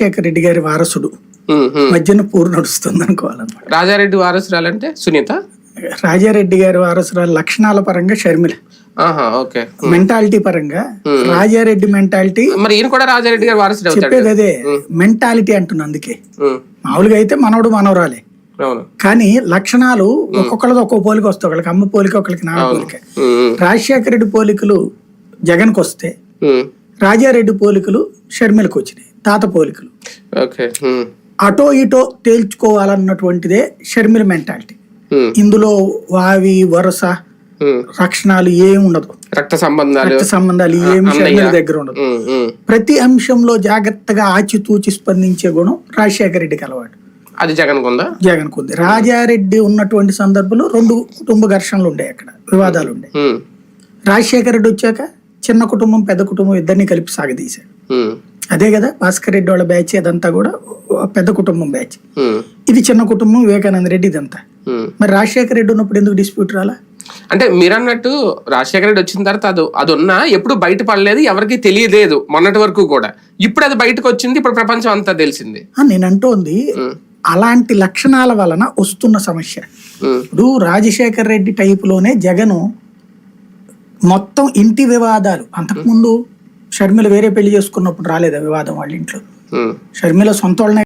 రాజశేఖర రెడ్డి గారి వారసుడు. మధ్యన పూర్ నడుస్తుంది అనుకోవాలన్నమాట. రాజారెడ్డి వారసురాలంటే సునీత? రాజారెడ్డి గారి వారసురాలు లక్షణాల పరంగా షర్మిల. ఓకే. మెంటాలిటీ పరంగా రాజారెడ్డి మెంటాలిటీ మరి ఈయన కూడా రాజారెడ్డి గారు వారసుడు చెప్పేది అదే మెంటాలిటీ అంటున్నా అందుకే. మామూలుగా అయితే మనవడు మనవరాలే. కానీ లక్షణాలు ఒక్కొక్కళ్ళది ఒక్కో పోలిక వస్తాయి ఒకళ్ళకి అమ్మ పోలిక ఒకళ్ళకి నాన్న పోలిక. రాజశేఖర రెడ్డి పోలికలు జగన్కి వస్తే రాజారెడ్డి పోలికలు షర్మిలకు వచ్చినాయి తాత పోలికలు. అటో ఇటో తేల్చుకోవాలన్నటువంటిదే షర్మిల మెంటాలిటీ ఇందులో వావి వరుస. రక్షణాలు ఏమి ఉండదు. రక్త సంబంధాలు రక్త సంబంధాలు ఏమి. షర్మిల దగ్గర ఉండదు. ప్రతి అంశంలో జాగ్రత్తగా ఆచితూచి స్పందించే గుణం రాజశేఖర రెడ్డికి అలవాటు. అది జగన్ కొందా జగన్ ఉంది. రాజారెడ్డి ఉన్నటువంటి సందర్భంలో రెండు కుటుంబ ఘర్షణలు ఉండే అక్కడ వివాదాలు ఉండే. రాజశేఖర రెడ్డి వచ్చాక చిన్న కుటుంబం పెద్ద కుటుంబం ఇద్దరిని కలిపి సాగదీశాడు. అదే కదా భాస్కర్ రెడ్డి వాళ్ళ బ్యాచ్ అదంతా కూడా పెద్ద కుటుంబం బ్యాచ్. ఇది చిన్న కుటుంబం వివేకానంద రెడ్డి ఇదంతా. మరి రాజశేఖర రెడ్డి ఉన్నప్పుడు ఎందుకు డిస్ప్యూట్ రాలా? అంటే మీరు అన్నట్టు రాజశేఖర రెడ్డి వచ్చిన తర్వాత అది అది ఉన్నా ఎప్పుడు బయట పడలేదు ఎవరికి తెలియలేదు మొన్నటి వరకు కూడా. ఇప్పుడు అది బయటకు వచ్చింది ఇప్పుడు ప్రపంచం అంతా తెలిసింది. నేను అంటోంది అలాంటి లక్షణాల వలన వస్తున్న సమస్య. ఇప్పుడు రాజశేఖర రెడ్డి టైపులోనే జగను మొత్తం ఇంటి వివాదాలు అంతకుముందు షర్మిల వేరే పెళ్ళి చేసుకున్నప్పుడు రాలేదా వివాదం వాళ్ళ ఇంట్లో. షర్మిల సొంత వాళ్ళనే